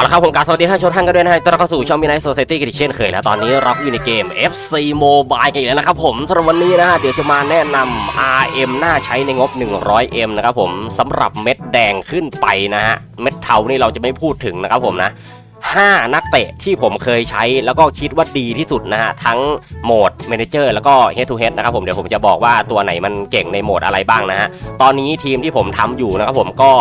เอาละครับผมกาบสวัสดีท่านผู้ชมท่านกันด้วยนะฮะต้อนรับเข้าสู่ช่องมินไนโซเซตี้กันอีกเช่นเคยแล้วตอนนี้เราอยู่ในเกม FC Mobile กันอีกแล้วนะครับผมสำหรับวันนี้นะฮะเดี๋ยวจะมาแนะนำ RM น่าใช้ในงบ 100M นะครับผมสำหรับเม็ดแดงขึ้นไปนะฮะเม็ดเทานี่เราจะไม่พูดถึงนะครับผมนะ5 นักเตะที่ผมเคยใช้แล้วก็คิดว่าดีที่สุดนะฮะ ทั้งโหมด Manager แล้วก็ Head to Head นะครับผมเดี๋ยวผมจะบอกว่าตัวไหนมันเก่งในโหมดอะไรบ้างนะฮะ ตอนนี้ทีมที่ผมทำอยู่นะครับผมก็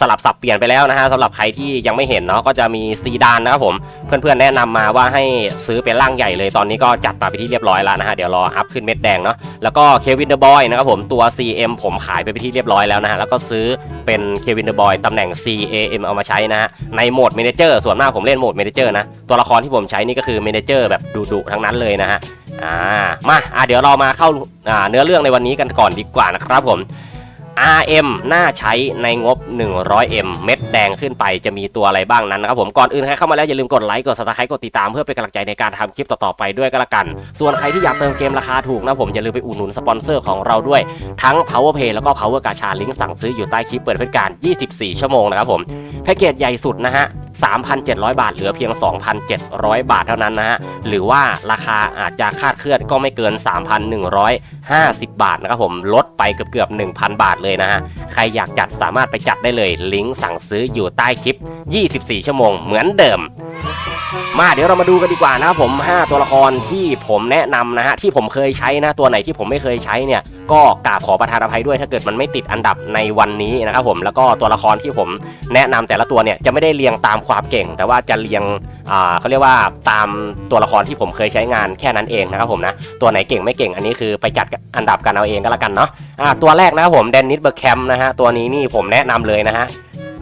สลับสับเปลี่ยนไปแล้วนะฮะสำหรับใครที่ยังไม่เห็นเนาะก็จะมีซีดานนะครับผมเพื่อนๆแนะนำมาว่าให้ซื้อเป็นร่างใหญ่เลยตอนนี้ก็จัดมาไปที่เรียบร้อยแล้วนะฮะเดี๋ยวรออัพขึ้นเม็ดแดงเนาะแล้วก็เควินเดอร์บอยนะครับผมตัว CM ผมขายไปเป็นที่เรียบร้อยแล้วนะฮะแล้วก็ซื้อเป็นเควินเดอร์บอยตำแหน่ง CAM เอามาใช้นะฮะในโหมด Manager ส่วนมากผมเล่นโหมด Manager นะตัวละครที่ผมใช้นี่ก็คือ Manager แบบดุๆทั้งนั้นเลยนะฮะอ่ามาอะเดี๋ยวเรามาเข้าอ่าเนื้อเรื่องในวันนี้กันก่อนดีกว่านะครับผม RM น่าใช้ในงบ 100M เม็ดแดงขึ้นไปจะมีตัวอะไรบ้างนั้นนะครับผมก่อนอื่นใครเข้ามาแล้วอย่าลืมกดไลค์กด subscribe กดติดตามเพื่อเป็นกำลังใจในการทำคลิปต่อๆไปด้วยก็แล้วกัน ส่วนใครที่อยากเติมเกมราคาถูกนะผมอย่าลืมไปอุดหนุนสปอนเซอร์ของเราด้วยทั้ง Power Pay แล้วก็ Power กาชาลิงก์สั่งซื้ออยู่ใต้คลิปเปิดเป็นการ 24 ชั่วโมงนะครับผมแพ็กเกจใหญ่สุดนะฮะ3,700 บาท เหลือเพียง 2,700 บาทเท่านั้นนะฮะ หรือว่าราคาอาจจะคาดเคลื่อนก็ไม่เกิน 3,150 บาทนะครับผมลดไปเกือบเกือบ 1,000 บาทเลยนะฮะ ใครอยากจัดสามารถไปจัดได้เลย ลิงก์สั่งซื้ออยู่ใต้คลิป 24 ชั่วโมงเหมือนเดิม มาเดี๋ยวเรามาดูกันดีกว่านะครับผม 5 ตัวละครที่ผมแนะนำนะฮะที่ผมเคยใช้นะตัวไหนที่ผมไม่เคยใช้เนี่ยก็กราบขอประทานอภัยด้วยถ้าเกิดมันไม่ติดอันดับในวันนี้นะครับผมแล้วก็ตัวละครที่ผมแนะนำแต่ละตัวเนี่ยจะไม่ได้เรียงตามความเก่ง แต่ว่าจะเรียงเขาเรียกว่าตามตัวละครที่ผมเคยใช้งานแค่นั้นเองนะครับผมนะตัวไหนเก่งไม่เก่งอันนี้คือไปจัดอันดับกันเอาเองก็แล้วกันเนาะอ่าตัวแรกนะครับผมแดนนิสเบอร์แคมนะฮะตัวนี้นี่ผมแนะนำเลยนะฮะ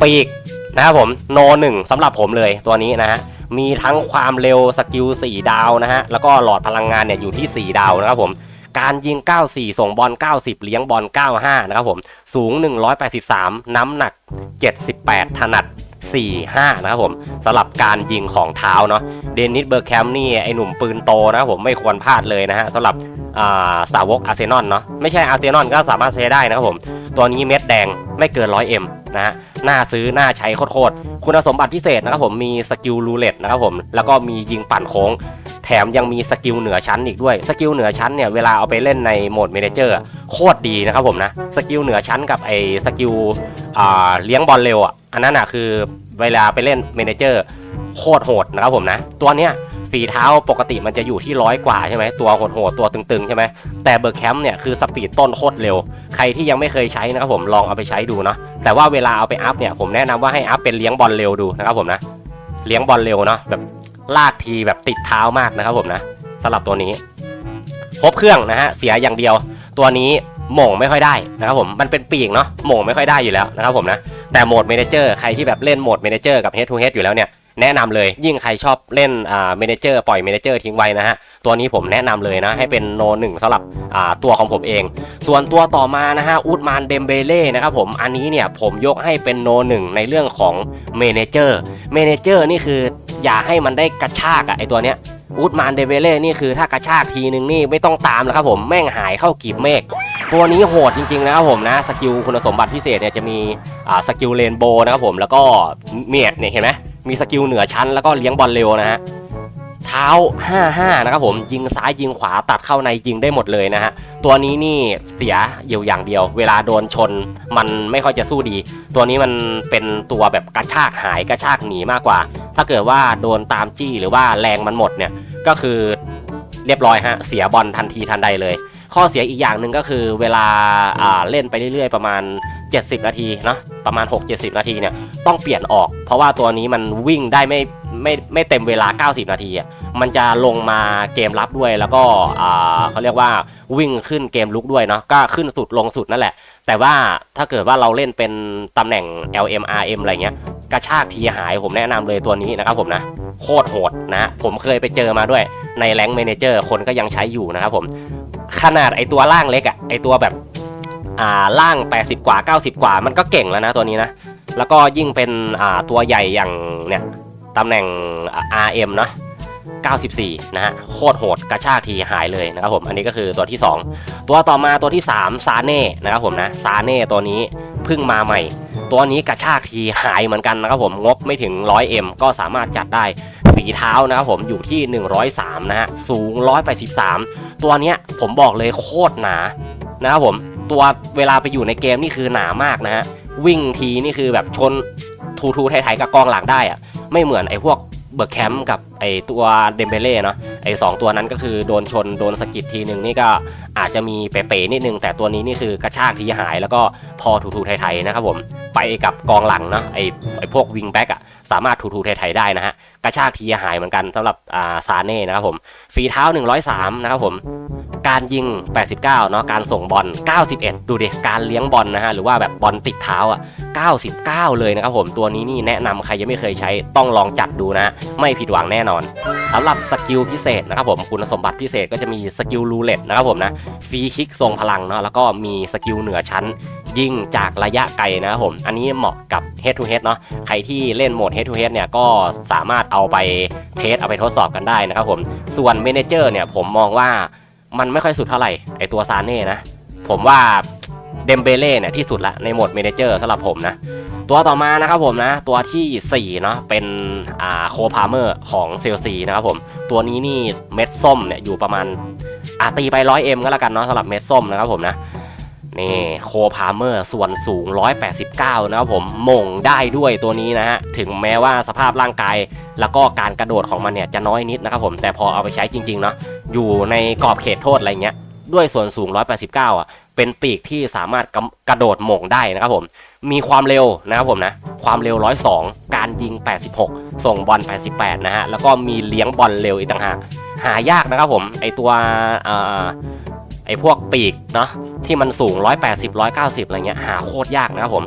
ปีกนะครับผมโนหนึ่งสำหรับผมเลยตัวนี้นะฮะ มีทั้งความเร็วสกิล 4 ดาวนะฮะ แล้วก็หลอดพลังงานเนี่ยอยู่ที่ 4 ดาวนะครับผม การยิง 94 ส่งบอล 90 เลี้ยงบอล 95 นะครับผม สูง 183 น้ำหนัก 78 ถนัด 45 นะครับผมสำหรับการยิงของเท้าเนาะเดนิสเบอร์แคมนี่ไอหนุ่มปืนโตนะผมไม่ควรพลาดเลยนะฮะสำหรับาสาวกอาร์เซนอลเนาะไม่ใช่อาร์เซนอลก็สามารถใช้ได้นะครับผม ตัวนี้เม็ดแดงไม่เกิน 100M นะฮะน่าซื้อน่าใช้โคตรๆคุณสมบัติพิเศษนะครับผมมีสกิลรูเล็ตนะครับผมแล้วก็มียิงปั่นโค้ง แถมยังมีสกิลเหนือชั้นอีกด้วยสกิลเหนือชั้นเนี่ยเวลาเอาไปเล่นในโหมดเมเนเจอร์โคตรดีนะครับผมนะสกิลเหนือชั้นกับไอ้สกิลเลี้ยงบอลเร็วอะ อันนั้นอะคือเวลาไปเล่นเมนเจอร์โคตรโหดนะครับผมนะ ตัวเนี้ยฝีเท้าปกติมันจะอยู่ที่ร้อยกว่าใช่ไหมตัวโหดๆตัวตึงๆใช่ไหมแต่เบอร์แคมป์เนี่ยคือสปีดต้นโคตรเร็ว ใครที่ยังไม่เคยใช้นะครับผมลองเอาไปใช้ดูเนาะแต่ว่าเวลาเอาไปอัพเนี่ยผมแนะนำว่าให้อัพเป็นเลี้ยงบอลเร็วดูนะครับผมนะ เลี้ยงบอลเร็วเนาะแบบลากทีแบบติดเท้ามากนะครับผมนะสำหรับตัวนี้ครบเครื่องนะฮะเสียอย่างเดียว ตัวนี้หม่งไม่ค่อยได้นะครับผมมันเป็นปีกเนาะหม่งไม่ค่อยได้อยู่แล้วนะครับผมนะ แต่โหมดเมนเจอร์ใครที่แบบเล่นโหมดเมนเจอร์กับ Head to Head อยู่แล้วเนี่ยแนะนำเลยยิ่งใครชอบเล่นอ่าเมนเจอร์ปล่อยเมนเจอร์ทิ้งไว้นะฮะ ตัวนี้ผมแนะนำเลยนะ ให้เป็นโนหนึ่งสำหรับอ่าตัวของผมเอง ส่วนตัวต่อมานะฮะอูดมานเดมเบเล่นะครับผมอันนี้เนี่ยผมยกให้เป็นโนหนึ่งในเรื่องของเมเนเจอร์เมเนเจอร์นี่คืออย่าให้มันได้กระชากอะไอตัวเนี้ยอูดมานเดมเบเล่นี่คือถ้ากระชากทีนึงนี่ไม่ต้องตามแล้วครับผมแม่งหายเข้ากีบเมฆ ตัวนี้โหดจริงๆนะครับผมนะสกิลคุณสมบัติพิเศษเนี่ยจะมีสกิลเรนโบนะครับผมแล้วก็เมียดเนี่ยเห็นไหมมีสกิลเหนือชั้นแล้วก็เลี้ยงบอลเร็วนะฮะเท้า 55 นะครับผมยิงซ้ายยิงขวาตัดเข้าในยิงได้หมดเลยนะฮะตัวนี้นี่เสียอยู่อย่างเดียว เวลาโดนชนมันไม่ค่อยจะสู้ดี ตัวนี้มันเป็นตัวแบบกระชากหายกระชากหนีมากกว่า ถ้าเกิดว่าโดนตามจี้หรือว่าแรงมันหมดเนี่ยก็คือเรียบร้อยฮะเสียบอลทันทีทันใดเลย ข้อเสียอีกอย่างหนึ่งก็คือเวลาเล่นไปเรื่อยๆ ประมาณ 70 นาทีเนาะประมาณ 6-70 นาทีเนี่ยต้องเปลี่ยนออก เพราะว่าตัวนี้มันวิ่งได้ไม่ไม่ไม่เต็มเวลา 90 นาทีอะมันจะลงมาเกมรับด้วยแล้วก็เขาเรียกว่าวิ่งขึ้นเกมลุกด้วยเนาะก็ขึ้นสุดลงสุดนั่นแหละ แต่ว่าถ้าเกิดว่าเราเล่นเป็นตำแหน่ง LM RM อะไรเงี้ยกระชากทีหายผมแนะนำเลยตัวนี้นะครับผมนะโคตรโหดนะผมเคยไปเจอมาด้วยในแรงเมนเจอร์คนก็ยังใช้อยู่นะครับผม ขนาดไอตัวล่างเล็กอะไอตัวแบบอ่าล่าง 80 กว่า 90 กว่า มันก็เก่งแล้วนะตัวนี้นะ แล้วก็ยิ่งเป็นอ่าตัวใหญ่อย่างเนี่ยตำแหน่ง RM เนาะ94 นะฮะ โคตรโหดกระชากทีหายเลยนะครับผม อันนี้ก็คือตัวที่ 2 ตัวต่อมาตัวที่ 3 ซาเน่นะครับผมนะ ซาเน่ตัวนี้เพิ่งมาใหม่ ตัวนี้กระชากทีหายเหมือนกันนะครับผมงบไม่ถึง 100M ก็สามารถจัดได้ฝีเท้านะครับผมอยู่ที่ 103 นะฮะสูง 183 ตัวเนี้ยผมบอกเลยโคตรหนานะครับผมตัวเวลาไปอยู่ในเกมนี่คือหนามากนะฮะวิ่งทีนี่คือแบบชนทูทูไทยๆกับกองหลังได้อะไม่เหมือนไอ้พวกเบิร์กแคมป์กับ ไอตัวเดมเบเล่เนาะไอสองตัวนั้นก็คือโดนชนโดนสะกิดทีหนึ่งนี่ก็อาจจะมีเป๋ๆนิดนึง แต่ตัวนี้นี่คือกระชากทีหาย แล้วก็พอทูทูไทยๆนะครับผมไปกับกองหลังเนาะไอไอพวกวิงแบ็กอะสามารถทูทูไทยๆได้นะฮะกระชากทีหายเหมือนกันสำหรับอ่าซาเน่นะครับผมฝีเท้า 103 นะครับผมการยิง 89 เนาะการส่งบอล 91 ดูดิการเลี้ยงบอลนะฮะหรือว่าแบบบอลติดเท้าอะ99 เลยนะครับผมตัวนี้นี่แนะนำใครยังไม่เคยใช้ต้องลองจัดดูนะ ไม่ผิดหวังแน่นอนสำหรับสกิลพิเศษนะครับผมคุณสมบัติพิเศษก็จะมีสกิลรูเล็ตนะครับผมนะฟรีคิกทรงพลังเนาะแล้วก็มีสกิลเหนือชั้น ยิงจากระยะไกลนะครับผมอันนี้เหมาะกับ head to head เนาะใครที่เล่นโหมด head to head เนี่ยก็สามารถเอาไปเทสเอาไปทดสอบกันได้นะครับผมส่วน manager เนี่ยผมมองว่ามันไม่ค่อยสุดเท่าไหร่ไอตัวซานเน่นะผมว่าเดมเบเล่เนี่ยที่สุดละในโหมดเมนเจอร์สำหรับผมนะ ตัวต่อมานะครับผมนะ ตัวที่4เนาะเป็นอ่าโคพาเมอร์ของเซลซีนะครับผม ตัวนี้นี่เม็ดส้มเนี่ยอยู่ประมาณอาตีไป 100M ก็แล้วกันเนาะสำหรับเม็ดส้มนะครับผมนะนี่โคพาเมอร์ส่วนสูง 189 นะครับผมมงได้ด้วยตัวนี้นะฮะ ถึงแม้ว่าสภาพร่างกาย แล้วก็การกระโดดของมันเนี่ยจะน้อยนิดนะครับผมแต่พอเอาไปใช้จริงๆเนาะอยู่ในกรอบเขตโทษอะไรเงี้ยด้วยส่วนสูง 189 อะ เป็นปีกที่สามารถกระโดดหม่งได้นะครับผมมีความเร็วนะครับผมนะความเร็ว 102 การยิง 86 ส่งบอล 88 นะฮะแล้วก็มีเลี้ยงบอลเร็วอีกต่างหากหายากนะครับผมไอตัวอไอพวกปีกเนาะที่มันสูง 180 190 อะไรเงี้ยหาโคตรยากนะครับผม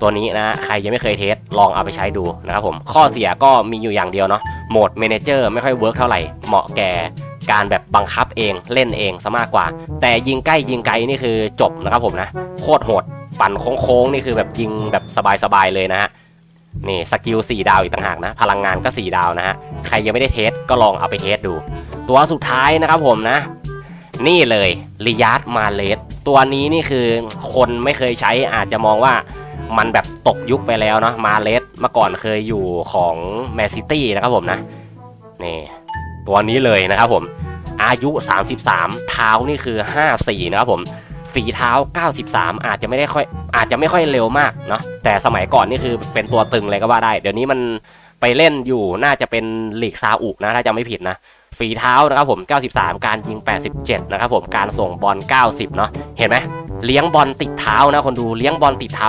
ตัวนี้นะใครยังไม่เคยเทสลองเอาไปใช้ดูนะครับผมข้อเสียก็มีอยู่อย่างเดียวเนาะโหมดเมนเจอร์ไม่ค่อยเวิร์กเท่าไหร่เหมาะแก่ การแบบบังคับเองเล่นเองซะมากกว่า แต่ยิงใกล้ยิงไกลนี่คือจบนะครับผมนะ โคตรโหดปั่นโค้งๆนี่คือแบบยิงแบบสบายๆเลยนะฮะนี่สกิล4ดาวอีกต่างหากนะ พลังงานก็ 4 ดาวนะฮะ ใครยังไม่ได้เทสก็ลองเอาไปเทสดู ตัวสุดท้ายนะครับผมนะ นี่เลยริยาร์ดมาเลสตัวนี้นี่คือคนไม่เคยใช้อาจจะมองว่ามันแบบตกยุคไปแล้วเนาะมาเลสเมื่อก่อนเคยอยู่ของแมนซิตี้นะครับผมนะ นี่ ตัวนี้เลยนะครับผม อายุ 33 เท้านี่คือ 54 นะครับผมฝีเท้า 93 อาจจะไม่ได้ค่อยอาจจะไม่ค่อยเร็วมากเนาะแต่สมัยก่อนนี่คือเป็นตัวตึงเลยก็ว่าได้ เดี๋ยวนี้มันไปเล่นอยู่น่าจะเป็นลีกซาอุนะถ้าจะไม่ผิดนะฝีเท้านะครับผม 93 การยิง 87 นะครับผมการส่งบอล 90 เนาะเห็นไหมเลี้ยงบอลติดเท้านะคนดูเลี้ยงบอลติดเท้า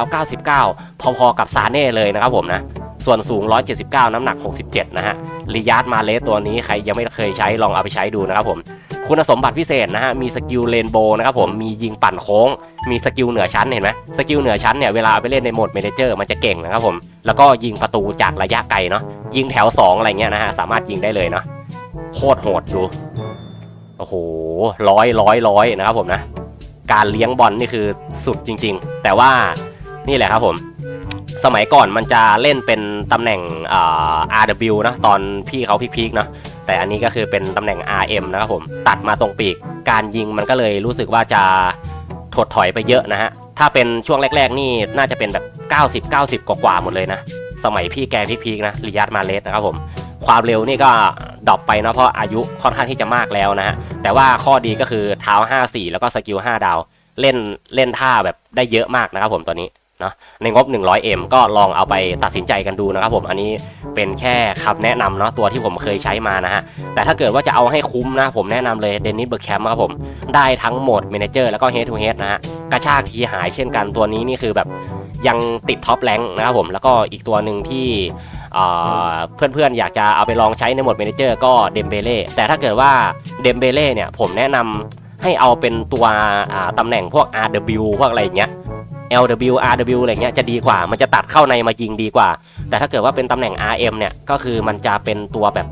99 พอๆกับซาเน่เลยนะครับผมนะส่วนสูง 179 น้ำหนัก 67 นะฮะ ริยาร์ดมาเลสตัวนี้ใครยังไม่เคยใช้ลองเอาไปใช้ดูนะครับผมคุณสมบัติพิเศษนะฮะ มีสกิลเลนโบนะครับผม มียิงปั่นโค้ง มีสกิลเหนือชั้นเห็นไหมสกิลเหนือชั้นเนี่ย เวลาเอาไปเล่นในโหมดเมเนเจอร์มันจะเก่งนะครับผม แล้วก็ยิงประตูจากระยะไกลเนาะ ยิงแถว 2 อะไรเงี้ยนะฮะ สามารถยิงได้เลยเนาะ โคตรโหดดู โอ้โห ร้อยร้อยร้อยนะครับผมนะ การเลี้ยงบอลนี่คือสุดจริง ๆ แต่ว่านี่แหละครับผม สมัยก่อนมันจะเล่นเป็นตำแหน่งอ RW นะตอนพี่เขาพีคๆเนะแต่อันนี้ก็คือเป็นตำแหน่ง RM นะครับผม ตัดมาตรงปีก การยิงมันก็เลยรู้สึกว่าจะถดถอยไปเยอะนะฮะ ถ้าเป็นช่วงแรก ๆ นี่น่าจะเป็นแบบ 90 90 กว่าๆหมดเลยนะ สมัยพี่แกพีคๆนะริยาดมาเลสนะครับผม ความเร็วนี่ก็ดรอปไปเนาะเพราะอายุค่อนข้างที่จะมากแล้วนะฮะ แต่ว่าข้อดีก็คือเท้า 5 4 แล้วก็สกิล 5 ดาว เล่นเล่นท่าแบบได้เยอะมากนะครับผมตัวนี้ นะในงบ 100M ก็ลองเอาไปตัดสินใจกันดูนะครับผมอันนี้เป็นแค่คำแนะนำเนาะตัวที่ผมเคยใช้มานะฮะแต่ถ้าเกิดว่าจะเอาให้คุ้มนะผมแนะนำเลยเดนนิสเบอร์แคมป์ครับผมได้ทั้งโหมดเมนเจอร์แล้วก็เฮดทูเฮดนะฮะกระชากทีหายเช่นกันตัวนี้นี่คือแบบยังติดท็อปแรงนะครับผมแล้วก็อีกตัวหนึ่งที่อ่าเพื่อนๆ อยากจะเอาไปลองใช้ในโหมดเมนเจอร์ก็เดมเบเล่แต่ถ้าเกิดว่าเดมเบเล่เนี่ยผมแนะนำให้เอาเป็นตัวตำแหน่งพวก RW พวกอะไรอย่างเงี้ย LW RW อะไรเงี้ยจะดีกว่า มันจะตัดเข้าในมายิงดีกว่า แต่ถ้าเกิดว่าเป็นตำแหน่ง RM เนี่ยก็คือมันจะเป็นตัวแบบ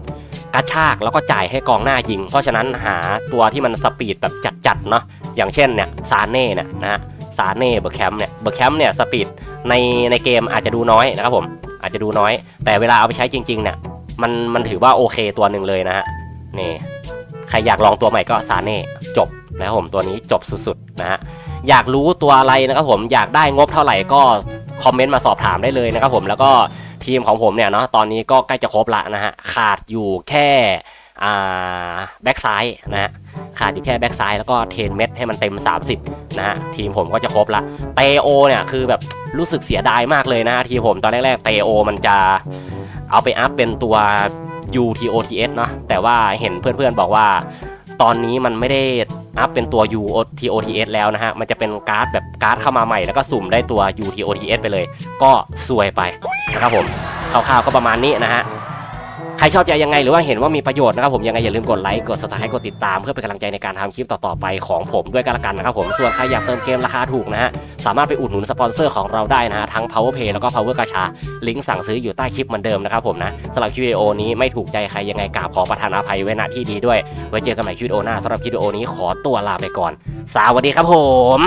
กระชากแล้วก็จ่ายให้กองหน้ายิง เพราะฉะนั้นหาตัวที่มันสปีดแบบจัดๆเนาะอย่างเช่นเนี่ยซาเน่เนี่ยนะฮะซาเน่เบอร์แคมเนี่ยเบอร์แคมเนี่ยสปีดในในเกมอาจจะดูน้อยนะครับผมอาจจะดูน้อย แต่เวลาเอาไปใช้จริงๆเนี่ยมันมันถือว่าโอเคตัวหนึ่งเลยนะฮะนี่ใครอยากลองตัวใหม่ก็ซาเน่จบนะครับผมตัวนี้จบสุดๆนะฮะ อยากรู้ตัวอะไรนะครับผมอยากได้งบเท่าไหร่ก็คอมเมนต์มาสอบถามได้เลยนะครับผมแล้วก็ทีมของผมเนี่ยเนาะตอนนี้ก็ใกล้จะครบละนะฮะขาดอยู่แค่แบ็กซ้ายนะฮะขาดอยู่แค่แบ็กซ้ายแล้วก็เทนเม็ดให้มันเต็ม 30นะฮะทีมผมก็จะครบละเตโอเนี่ยคือแบบรู้สึกเสียดายมากเลยนะฮะทีมผมตอนแรกๆเตโอมันจะเอาไปอัพเป็นตัว UTOTS เนาะแต่ว่าเห็นเพื่อนๆบอกว่า ตอนนี้มันไม่ได้อัพเป็นตัว UTOTS แล้วนะฮะ มันจะเป็นการ์ดแบบการ์ดเข้ามาใหม่แล้วก็สุ่มได้ตัว UTOTS ไปเลย ก็สวยไปนะครับผมคร่าวๆก็ประมาณนี้นะฮะ ครชอบใจยังไงหรือว่าเห็นว่ามีประโยชน์นะครับผมยังไงอย่าลืมกดไลค์กด subscribe กดติดตามเพื่อเป็นกำลังใจในการทำคลิปต่อๆไปของผมด้วยกันละกันนะครับผมส่วนใครอยากเติมเกมราคาถูกนะฮะสามารถไปอุดหนุนสปอนเซอร์ของเราได้นะฮะทั้ง Power Pay แล้วก็ Power กาชาลิงก์สั่งซื้ออยู่ใต้คลิปเหมือนเดิมนะครับผมนะสำหรับคลิปวิดีโอนี้ไม่ถูกใจใครยังไงกราบขอประทานอภัยไว้ณที่ดีด้วย ไว้เจอกันใหม่คลิปวิดีโอหน้าสำหรับคลิปวิดีโอนี้ขอตัวลาไปก่อน สวัสดีครับผม